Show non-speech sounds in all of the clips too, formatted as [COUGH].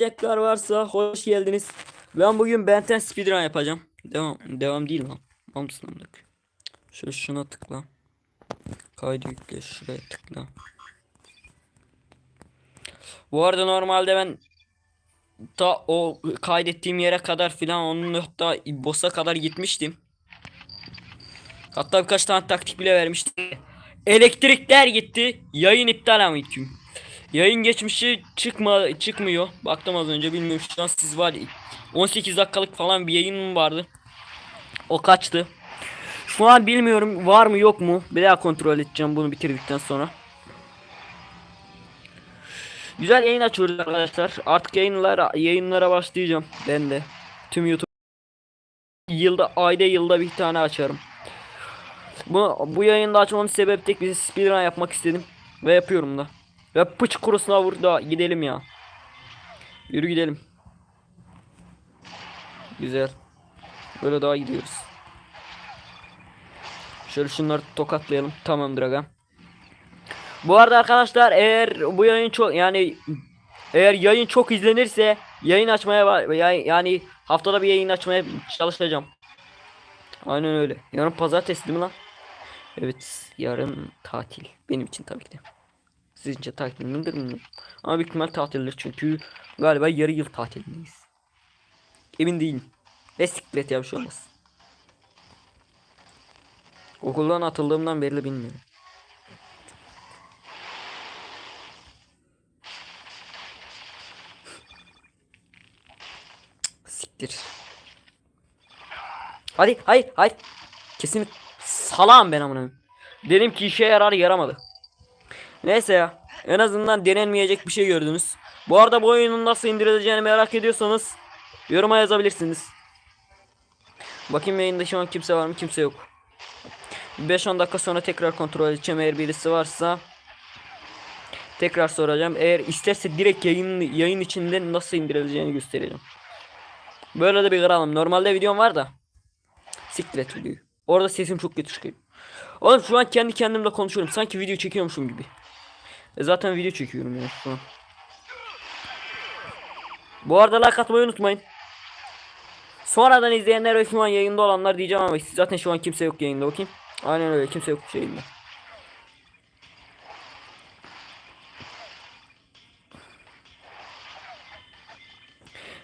Tekrar varsa hoş geldiniz. Ben bugün Benten speedrun yapacağım. Devam devam değil lan. Mamsın amlık. Şöyle şuna tıkla. Kaydı yükle şuraya tıkla. Bu arada normalde ben ta o kaydettiğim yere kadar filan onun hatta boss'a kadar gitmiştim. Hatta birkaç tane taktik bile vermiştim. Elektrikler gitti. Yayın iptal ama tüm. Yayın geçmişi çıkma çıkmıyor. Baktım az önce bilmiyorum şu an siz var. 18 dakikalık falan bir yayın vardı. O kaçtı. Şu an bilmiyorum var mı yok mu. Bir daha kontrol edeceğim bunu bitirdikten sonra. Güzel yayın açıyoruz arkadaşlar. Artık yayınlara yayınlara başlayacağım. Ben de. Tüm YouTube yılda ayda yılda bir tane açarım. Bu bu yayında açmamın sebebi tek bir speedrun yapmak istedim ve yapıyorum da. Ve pıç kurusuna vur da gidelim ya. Yürü gidelim. Güzel. Böyle daha gidiyoruz. Şöyle şunları tokatlayalım. Tamamdır aga. Bu arada arkadaşlar eğer bu yayın çok yani eğer yayın çok izlenirse yayın açmaya yani haftada bir yayın açmaya çalışacağım. Aynen öyle. Yarın pazartesi değil mi lan? Evet yarın tatil. Benim için tabii ki de. Sizce tatil midir bilmiyorum. Ama büyük ihtimal tatildir çünkü galiba yarı yıl tatilindeyiz. Emin değilim. Ve siklet ya şey olmaz. Okuldan atıldığımdan beri bilmiyorum. Siktir. Hadi hayır hayır. Kesin salam ben amına. Dedim ki işe yarar yaramadı. Neyse ya. En azından denenmeyecek bir şey gördünüz. Bu arada bu oyunun nasıl indirileceğini merak ediyorsanız yoruma yazabilirsiniz. Bakayım yayında şu an kimse var mı? Kimse yok. 5-10 dakika sonra tekrar kontrol edeceğim eğer birisi varsa. Tekrar soracağım. Eğer isterse direkt yayın yayın içinde nasıl indirileceğini göstereceğim. Böyle de bir kralım. Normalde videom var da. Siktir et videoyu. Orada sesim çok kötü çıkıyor. Oğlum şu an kendi kendimle konuşuyorum. Sanki video çekiyormuşum gibi. E zaten video çekiyorum ya şu an. Bu arada like atmayı unutmayın. Sonradan izleyenler ve şu an yayında olanlar diyeceğim ama zaten şu an kimse yok yayında bakayım. Aynen öyle kimse yok yayında.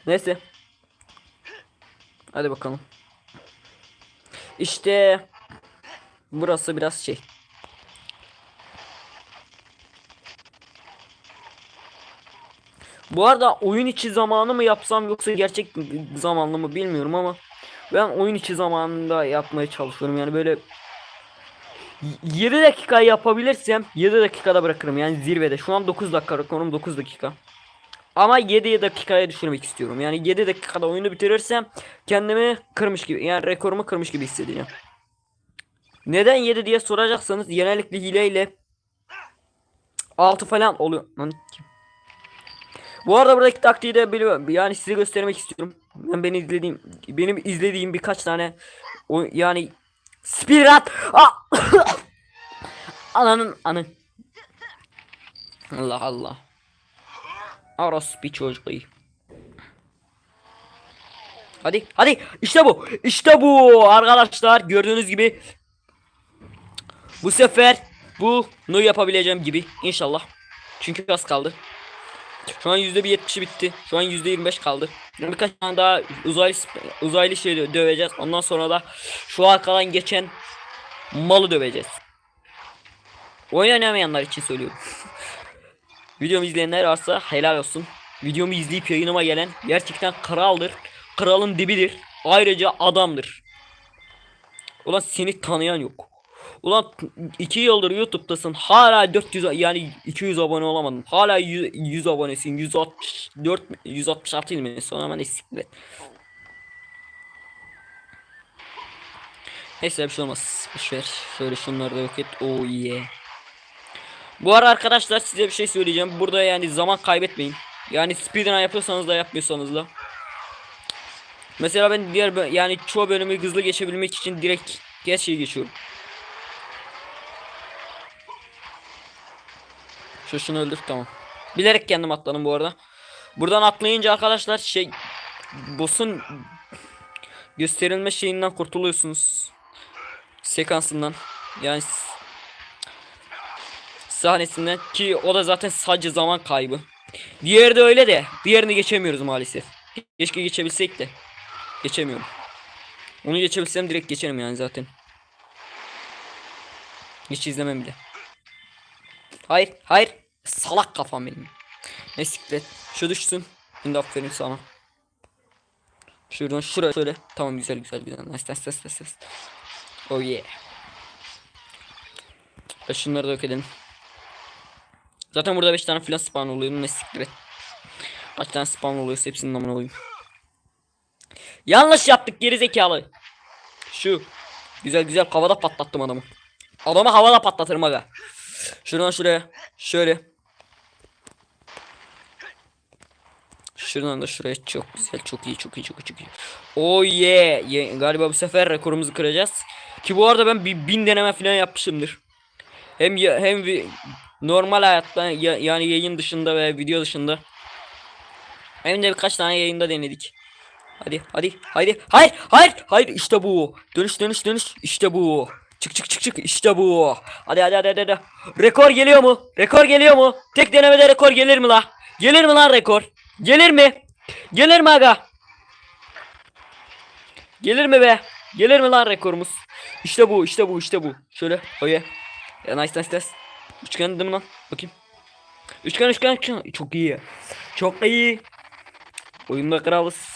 Neyse. Hadi bakalım. İşte burası biraz şey. Bu arada oyun içi zamanı mı yapsam yoksa gerçek zamanlı mı bilmiyorum ama ben oyun içi zamanında yapmaya çalışıyorum yani böyle 7 dakika yapabilirsem 7 dakikada bırakırım yani zirvede. Şu an 9 dakika rekorum 9 dakika. Ama 7 dakikaya düşürmek istiyorum. Yani 7 dakikada oyunu bitirirsem kendimi kırmış gibi yani rekorumu kırmış gibi hissedeceğim. Neden 7 diye soracaksanız genellikle hileyle 6 falan oluyor. Bu arada buradaki taktiği de biliyorum. Yani size göstermek istiyorum. Ben beni izlediğim benim izlediğim birkaç tane o yani Spirat Ah! [LAUGHS] Ananın anın Allah Allah. Aros bir çocuğu Hadi hadi. İşte bu. İşte bu arkadaşlar. Gördüğünüz gibi Bu sefer bunu yapabileceğim gibi. İnşallah. Çünkü az kaldı şu an yüzde bir yetmişi bitti. Şu an yüzde yirmi beş kaldı. Birkaç tane daha uzaylı uzaylı şey dö- döveceğiz. Ondan sonra da şu arkadan geçen malı döveceğiz. Oynayamayanlar için söylüyorum. [LAUGHS] Videomu izleyenler varsa helal olsun. Videomu izleyip yayınıma gelen gerçekten kraldır. Kralın dibidir. Ayrıca adamdır. Ulan seni tanıyan yok. Ulan 2 yıldır YouTube'dasın. Hala 400 yani 200 abone olamadın. Hala 100, 100 abonesin. 164 166 değil mi? Sonra hemen siklet. Neyse bir şey olmaz. Boşver. Şöyle şunları da yok et. Oh yeah. Bu ara arkadaşlar size bir şey söyleyeceğim. Burada yani zaman kaybetmeyin. Yani speedrun yapıyorsanız da yapmıyorsanız da. Mesela ben diğer yani çoğu bölümü hızlı geçebilmek için direkt şey geçiyorum. Şu şunu öldür tamam. Bilerek kendim atladım bu arada. Buradan atlayınca arkadaşlar şey boss'un gösterilme şeyinden kurtuluyorsunuz. Sekansından. Yani sahnesinden ki o da zaten sadece zaman kaybı. Diğeri de öyle de diğerini geçemiyoruz maalesef. Keşke geçebilsek de. Geçemiyorum. Onu geçebilsem direkt geçerim yani zaten. Hiç izlemem bile. Hayır, hayır. Salak kafam benim. Ne siklet. Şu düşsün. Şimdi aferin sana. Şuradan şuraya şöyle. Tamam güzel güzel güzel. Nice nice nice nice. Oh yeah. E şunları da yok edelim. Zaten burada 5 tane filan spawn oluyor. Ne siklet. Kaç tane spawn oluyorsa hepsinin amına koyayım. Yanlış yaptık geri zekalı. Şu. Güzel güzel havada patlattım adamı. Adamı havada patlatırım aga. Şuradan şuraya. Şöyle. Şuradan da şuraya çok güzel çok iyi çok iyi çok iyi çok iyi. Oh yeah. Ye- Galiba bu sefer rekorumuzu kıracağız. Ki bu arada ben bir bin deneme falan yapmışımdır. Hem ya, hem vi- normal hayatta ya- yani yayın dışında ve video dışında. Hem de birkaç tane yayında denedik. Hadi hadi hadi hayır hayır hayır işte bu dönüş dönüş dönüş işte bu çık çık çık çık. İşte bu. Hadi hadi hadi hadi, hadi. rekor geliyor mu? Rekor geliyor mu? Tek denemede rekor gelir mi la? Gelir mi lan rekor? Gelir mi? Gelir mi aga? Gelir mi be? Gelir mi lan rekorumuz? İşte bu işte bu işte bu. Şöyle oye. Ya nice nice nice. Üçgen değil mi lan? Bakayım. Üçgen üçgen üçgen. Çok iyi. Çok iyi. Oyunda kralız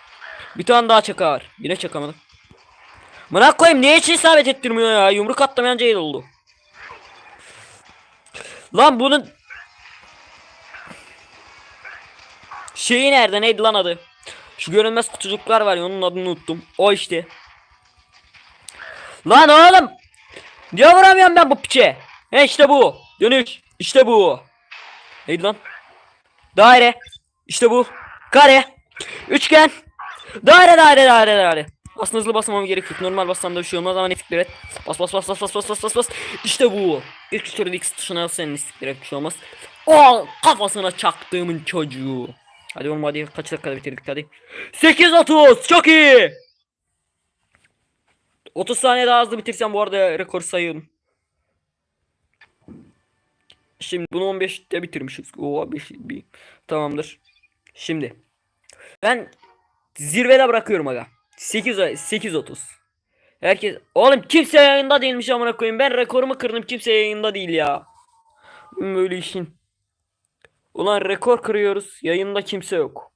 Bir tane daha çakar. Yine çakamadım. Bana koyayım niye hiç isabet ettirmiyor ya? Yumruk atlamayınca iyi oldu. Lan bunun şeyi nerede? Neydi lan adı? Şu görünmez kutucuklar var ya onun adını unuttum. O işte. Lan oğlum! Niye vuramıyorum ben bu piçe? He işte bu. Dönüş. İşte bu. Neydi lan? Daire. İşte bu. Kare. Üçgen. Daire daire daire daire. Aslında hızlı basmam gerek yok. Normal bassam da bir şey olmaz ama nefik evet. Bas bas bas bas bas bas bas bas bas. İşte bu. İlk türlü X tuşuna senin nefik bir şey olmaz. O kafasına çaktığımın çocuğu. Hadi oğlum hadi kaç dakikada bitirdik hadi. 8.30 çok iyi. 30 saniye daha hızlı bitirsem bu arada rekor sayıyorum. Şimdi bunu 15'te bitirmişiz. Oo 5 bir tamamdır. Şimdi ben zirvede bırakıyorum aga. 8 8.30. Herkes oğlum kimse yayında değilmiş amına koyayım. Ben rekorumu kırdım kimse yayında değil ya. Böyle işin. Ulan rekor kırıyoruz. Yayında kimse yok.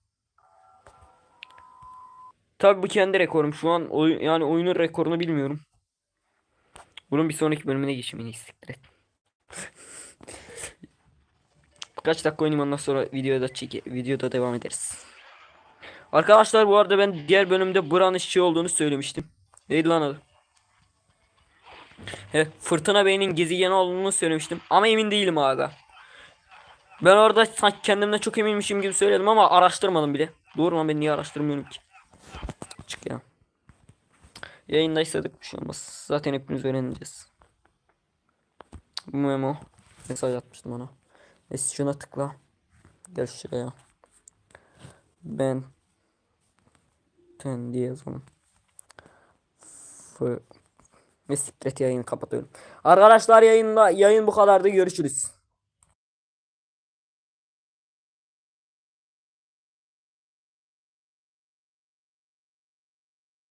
Tabi bu kendi rekorum. Şu an oy- yani oyunun rekorunu bilmiyorum. Bunun bir sonraki bölümüne geçeyim en iyisi. Siktir et. Kaç dakika oynayayım ondan sonra videoda çek videoda devam ederiz. Arkadaşlar bu arada ben diğer bölümde Buran işçi olduğunu söylemiştim. Neydi lan adı? He, Fırtına Bey'in gezegeni olduğunu söylemiştim. Ama emin değilim aga. Ben orada sanki kendimden çok eminmişim gibi söyledim ama araştırmadım bile. Doğru mu ben niye araştırmıyorum ki? Çık ya. Yayındaysadık bir şey olmaz. Zaten hepimiz öğreneceğiz. Bu memo. Mesaj atmıştım ona. Neyse şuna tıkla. Gel şuraya. Ben ten diye yazalım. F ve siklet yayını kapatıyorum. Arkadaşlar yayında yayın bu kadardı görüşürüz.